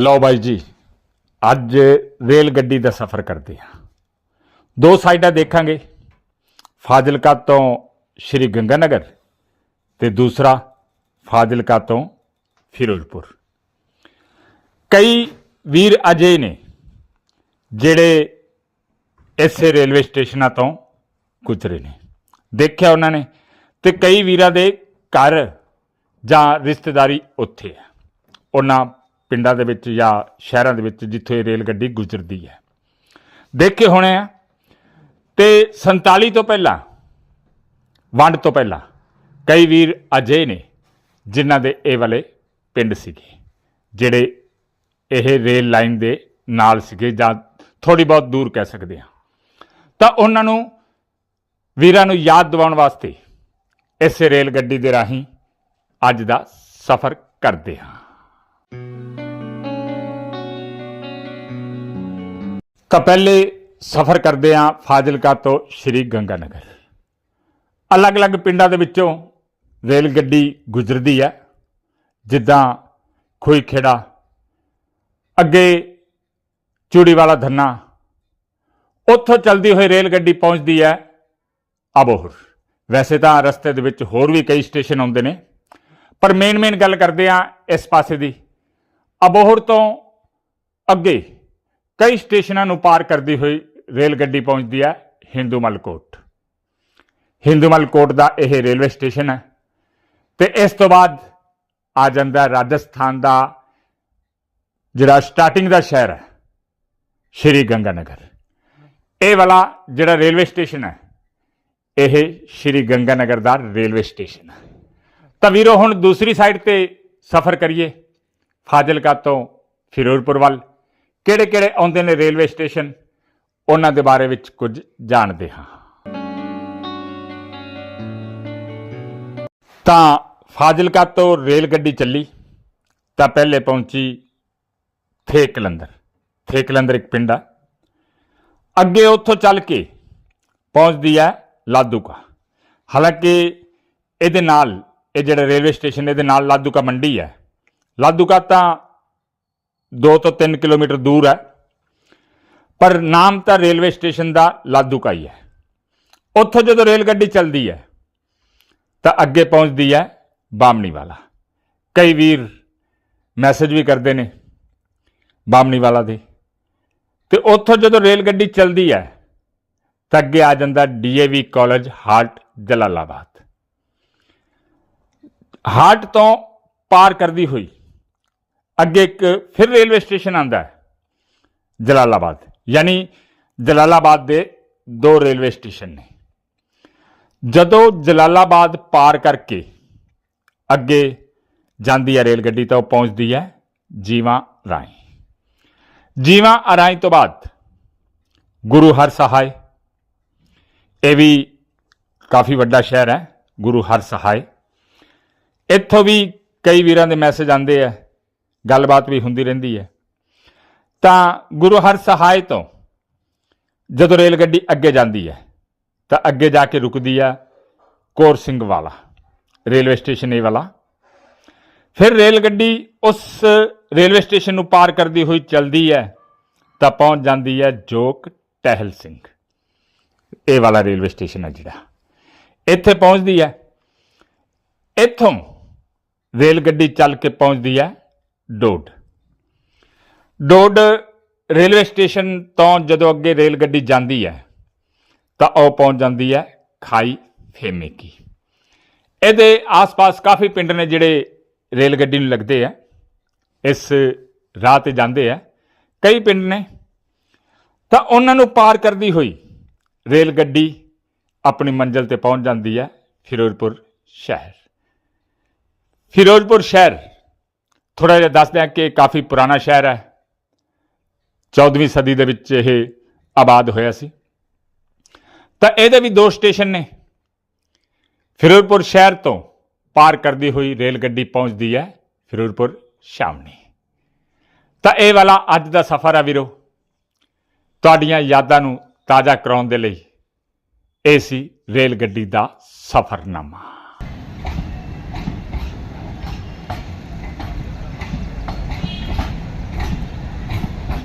ਲਓ ਬਾਈ ਜੀ, ਅੱਜ ਰੇਲ ਗੱਡੀ ਦਾ ਸਫ਼ਰ ਕਰਦੇ ਹਾਂ। ਦੋ ਸਾਈਡਾਂ ਦੇਖਾਂਗੇ। ਫਾਜ਼ਿਲਕਾ ਤੋਂ ਸ਼੍ਰੀ ਗੰਗਾਨਗਰ ਤੇ ਦੂਸਰਾ ਫਾਜ਼ਿਲਕਾ ਤੋਂ ਫਿਰੋਜ਼ਪੁਰ। ਕਈ ਵੀਰ ਅਜੇ ਨੇ ਜਿਹੜੇ ਇਸੇ ਰੇਲਵੇ ਸਟੇਸ਼ਨਾਂ ਤੋਂ ਗੁਜ਼ਰੇ ਨੇ। ਦੇਖਿਆ ਉਹਨਾਂ ਨੇ ਤੇ ਕਈ ਵੀਰਾਂ ਦੇ ਘਰ ਜਾਂ ਰਿਸ਼ਤੇਦਾਰੀ ਉੱਥੇ ਹੈ। ਉਹਨਾਂ ਪਿੰਡਾਂ ਦੇ ਵਿੱਚ ਜਾਂ ਸ਼ਹਿਰਾਂ ਦੇ ਵਿੱਚ ਜਿੱਥੇ ਇਹ ਰੇਲ ਗੱਡੀ ਗੁਜ਼ਰਦੀ ਹੈ। ਦੇਖੇ ਹੋਣੇ ਆ। ਤੇ 47 ਤੋਂ ਪਹਿਲਾਂ, ਵੰਡ ਤੋਂ ਪਹਿਲਾਂ ਕਈ ਵੀਰ ਅਜੇ ਨੇ ਜਿਨ੍ਹਾਂ ਦੇ ਇਹ ਵਾਲੇ ਪਿੰਡ ਸੀਗੇ, ਜਿਹੜੇ ਇਹ ਰੇਲ ਲਾਈਨ ਦੇ ਨਾਲ ਸੀਗੇ ਜਾਂ ਥੋੜੀ ਬਹੁਤ ਦੂਰ ਕਹਿ ਸਕਦੇ ਹਾਂ। ਤਾਂ ਉਹਨਾਂ ਨੂੰ, ਵੀਰਾਂ ਨੂੰ ਯਾਦ ਦਿਵਾਉਣ ਵਾਸਤੇ ਇਸ ਰੇਲ ਗੱਡੀ ਦੇ ਰਾਹੀਂ ਅੱਜ ਦਾ ਸਫ਼ਰ ਕਰਦੇ ਹਾਂ। ਤਾਂ ਪਹਿਲੇ ਸਫ਼ਰ ਕਰਦੇ ਹਾਂ ਫਾਜ਼ਿਲਕਾ ਤੋਂ ਸ਼੍ਰੀ ਗੰਗਾ ਨਗਰ ਅਲੱਗ-ਅਲੱਗ ਪਿੰਡਾਂ ਦੇ ਵਿੱਚੋਂ ਰੇਲ ਗੱਡੀ ਗੁਜ਼ਰਦੀ ਹੈ। ਜਿੱਦਾਂ ਖੋਈ ਖੇੜਾ ਅੱਗੇ ਚੂੜੀ ਵਾਲਾ ਧੰਨਾ, ਉੱਥੋਂ ਚਲਦੀ ਹੋਈ ਰੇਲ ਗੱਡੀ ਪਹੁੰਚਦੀ ਹੈ ਅਬੋਹਰ। ਵੈਸੇ ਤਾਂ ਰਸਤੇ ਦੇ ਵਿੱਚ ਹੋਰ ਵੀ ਕਈ ਸਟੇਸ਼ਨ ਆਉਂਦੇ ਨੇ, ਪਰ ਮੇਨ ਮੇਨ ਗੱਲ ਕਰਦੇ ਆ ਇਸ ਪਾਸੇ ਦੀ। ਅਬੋਹਰ ਤੋਂ ਅੱਗੇ ਕਈ ਸਟੇਸ਼ਨਾਂ ਨੂੰ ਪਾਰ ਕਰਦੀ ਹੋਈ ਰੇਲ ਗੱਡੀ ਪਹੁੰਚਦੀ ਹੈ ਹਿੰਦੂਮਲ ਕੋਟ ਹਿੰਦੂਮਲ ਕੋਟ ਦਾ ਇਹ ਰੇਲਵੇ ਸਟੇਸ਼ਨ ਹੈ ਤੇ ਇਸ ਤੋਂ ਬਾਅਦ ਆ ਜਾਂਦਾ ਰਾਜਸਥਾਨ ਦਾ, ਜਿਹੜਾ ਸਟਾਰਟਿੰਗ ਦਾ ਸ਼ਹਿਰ ਹੈ, ਸ਼੍ਰੀ ਗੰਗਾਨਗਰ। ਇਹ ਵਾਲਾ ਜਿਹੜਾ ਰੇਲਵੇ ਸਟੇਸ਼ਨ ਹੈ, ਇਹ ਸ਼੍ਰੀ ਗੰਗਾਨਗਰ ਦਾ ਰੇਲਵੇ ਸਟੇਸ਼ਨ ਹੈ। ਤਾਂ ਵੀਰੋ, ਹੁਣ ਦੂਸਰੀ ਸਾਈਡ ਤੇ ਸਫ਼ਰ ਕਰੀਏ, ਫਾਜ਼ਿਲਕਾ ਤੋਂ ਫਿਰੋਜ਼ਪੁਰ ਵੱਲ। ਕਿਹੜੇ ਕਿਹੜੇ ਆਉਂਦੇ ਨੇ ਰੇਲਵੇ ਸਟੇਸ਼ਨ? ਉਹਨਾਂ ਦੇ ਬਾਰੇ ਵਿੱਚ ਕੁਝ ਜਾਣਦੇ ਹਾਂ। ਤਾਂ ਫਾਜ਼ਿਲਕਾ ਤੋਂ ਰੇਲ ਗੱਡੀ ਚੱਲੀ, ਤਾਂ ਪਹਿਲੇ ਪਹੁੰਚੀ ਥੇਕਲੰਦਰ ਥੇਕਲੰਦਰ ਇੱਕ ਪਿੰਡ ਆ। ਅੱਗੇ ਉੱਥੋਂ ਚੱਲ ਕੇ ਪਹੁੰਚਦੀ ਹੈ ਲਾਦੂਕਾ। ਹਾਲਾਂਕਿ ਇਹਦੇ ਨਾਲ, ਇਹ ਜਿਹੜਾ ਰੇਲਵੇ ਸਟੇਸ਼ਨ ਇਹਦੇ ਨਾਲ ਲਾਦੂਕਾ ਮੰਡੀ ਹੈ ਲਾਦੂਕਾ ਤਾਂ 2 ਤੋਂ 3 ਕਿਲੋਮੀਟਰ ਦੂਰ ਹੈ। ਪਰ ਨਾਮ ਤਾਂ ਰੇਲਵੇ ਸਟੇਸ਼ਨ ਦਾ ਲਾਦੂਕਾ ਹੀ ਹੈ। ਉੱਥੋਂ ਜਦੋਂ ਰੇਲ ਗੱਡੀ ਚੱਲਦੀ ਹੈ, ਤਾਂ ਅੱਗੇ ਪਹੁੰਚਦੀ ਹੈ ਬਾਮਣੀ ਵਾਲਾ ਕਈ ਵੀਰ ਮੈਸੇਜ ਵੀ ਕਰਦੇ ਨੇ ਬਾਮਣੀ ਵਾਲਾ ਦੇ। ਤੇ ਉੱਥੋਂ ਜਦੋਂ ਰੇਲ ਗੱਡੀ ਚੱਲਦੀ ਹੈ, ਤਾਂ ਅੱਗੇ ਆ ਜਾਂਦਾ DAV college heart Jalalabad. Heart ਤੋਂ ਪਾਰ ਕਰਦੀ ਹੋਈ ਅੱਗੇ ਇੱਕ ਫਿਰ ਰੇਲਵੇ ਸਟੇਸ਼ਨ ਆਂਦਾ ਹੈ, ਜਲਾਲਾਬਾਦ। ਯਾਨੀ ਜਲਾਲਾਬਾਦ ਦੇ ਦੋ ਰੇਲਵੇ ਸਟੇਸ਼ਨ ਨੇ। ਜਦੋਂ ਜਲਾਲਾਬਾਦ ਪਾਰ ਕਰਕੇ ਅੱਗੇ ਜਾਂਦੀ ਹੈ ਰੇਲ ਗੱਡੀ ਤਾਂ ਉਹ ਪਹੁੰਚਦੀ ਹੈ ਜੀਵਾ ਰਾਈ ਜੀਵਾ ਅਰਾਈ ਤੋਂ ਬਾਅਦ ਗੁਰੂ ਹਰ ਸਹਾਇ ਇਹ ਵੀ ਕਾਫੀ ਵੱਡਾ ਸ਼ਹਿਰ ਹੈ, ਗੁਰੂ ਹਰ ਸਹਾਇ ਇੱਥੋਂ ਵੀ ਕਈ ਵੀਰਾਂ ਦੇ ਮੈਸੇਜ ਆਉਂਦੇ ਆ ਗੱਲਬਾਤ ਵੀ ਹੁੰਦੀ ਰਹਿੰਦੀ ਹੈ। ਤਾਂ ਗੁਰੂ ਹਰ ਸਹਾਇ ਤੋਂ ਜਦੋਂ ਰੇਲ ਗੱਡੀ ਅੱਗੇ ਜਾਂਦੀ ਹੈ, ਤਾਂ ਅੱਗੇ ਜਾ ਕੇ ਰੁਕਦੀ ਆ ਕੋਰ ਸਿੰਘ ਵਾਲਾ, ਰੇਲਵੇ ਸਟੇਸ਼ਨ ਇਹ ਵਾਲਾ। ਫਿਰ ਰੇਲ ਗੱਡੀ ਉਸ ਰੇਲਵੇ ਸਟੇਸ਼ਨ ਨੂੰ ਪਾਰ ਕਰਦੀ ਹੋਈ ਚੱਲਦੀ ਹੈ, ਤਾਂ ਪਹੁੰਚ ਜਾਂਦੀ ਹੈ ਜੋਕ ਟਹਿਲ ਸਿੰਘ। ਇਹ ਵਾਲਾ ਰੇਲਵੇ ਸਟੇਸ਼ਨ ਹੈ ਜਿਹੜਾ। ਇੱਥੇ ਪਹੁੰਚਦੀ ਹੈ। ਇੱਥੋਂ ਰੇਲ ਗੱਡੀ ਚੱਲ ਕੇ ਪਹੁੰਚਦੀ ਹੈ। ਡੋਡ। ਡੋਡ ਰੇਲਵੇ ਸਟੇਸ਼ਨ ਤੋਂ ਜਦੋਂ ਅੱਗੇ ਰੇਲ ਗੱਡੀ ਜਾਂਦੀ ਹੈ, ਤਾਂ ਉਹ ਪਹੁੰਚ ਜਾਂਦੀ ਹੈ ਖਾਈ ਫੇਮੇਕੀ। ਇਹਦੇ ਆਸ-ਪਾਸ ਕਾਫੀ ਪਿੰਡ ਨੇ ਜਿਹੜੇ ਰੇਲ ਗੱਡੀ ਨੂੰ ਲੱਗਦੇ ਆ। ਇਸ ਰਾਹ ਤੇ ਜਾਂਦੇ ਆ। ਕਈ ਪਿੰਡ ਨੇ। ਤਾਂ ਉਹਨਾਂ ਨੂੰ ਪਾਰ ਕਰਦੀ ਹੋਈ ਰੇਲ ਗੱਡੀ ਆਪਣੀ ਮੰਜ਼ਿਲ ਤੇ ਪਹੁੰਚ ਜਾਂਦੀ ਹੈ ਫਿਰੋਜ਼ਪੁਰ ਸ਼ਹਿਰ। ਫਿਰੋਜ਼ਪੁਰ ਸ਼ਹਿਰ ਥੋੜਾ ਜਿਹਾ ਦੱਸ ਦਿਆਂ ਕਿ ਕਾਫੀ ਪੁਰਾਣਾ ਸ਼ਹਿਰ ਹੈ। 14ਵੀਂ ਸਦੀ ਦੇ ਵਿੱਚ ਇਹ ਆਬਾਦ ਹੋਇਆ ਸੀ। ਤਾਂ ਇਹਦੇ ਵੀ ਦੋ ਸਟੇਸ਼ਨ ਨੇ। ਫਿਰੋਜ਼ਪੁਰ ਸ਼ਹਿਰ ਤੋਂ ਪਾਰ ਕਰਦੀ ਹੋਈ ਰੇਲ ਗੱਡੀ ਪਹੁੰਚਦੀ ਹੈ ਫਿਰੋਜ਼ਪੁਰ ਸ਼ਾਮਨੀ ਤਾਂ ਇਹ ਵਾਲਾ ਅੱਜ ਦਾ ਸਫ਼ਰ ਆ ਵੀਰੋ। ਤੁਹਾਡੀਆਂ ਯਾਦਾਂ ਨੂੰ ਤਾਜ਼ਾ ਕਰਾਉਣ ਦੇ ਲਈ ਇਹ ਸੀ ਰੇਲ ਗੱਡੀ ਦਾ ਸਫ਼ਰਨਾਮਾ।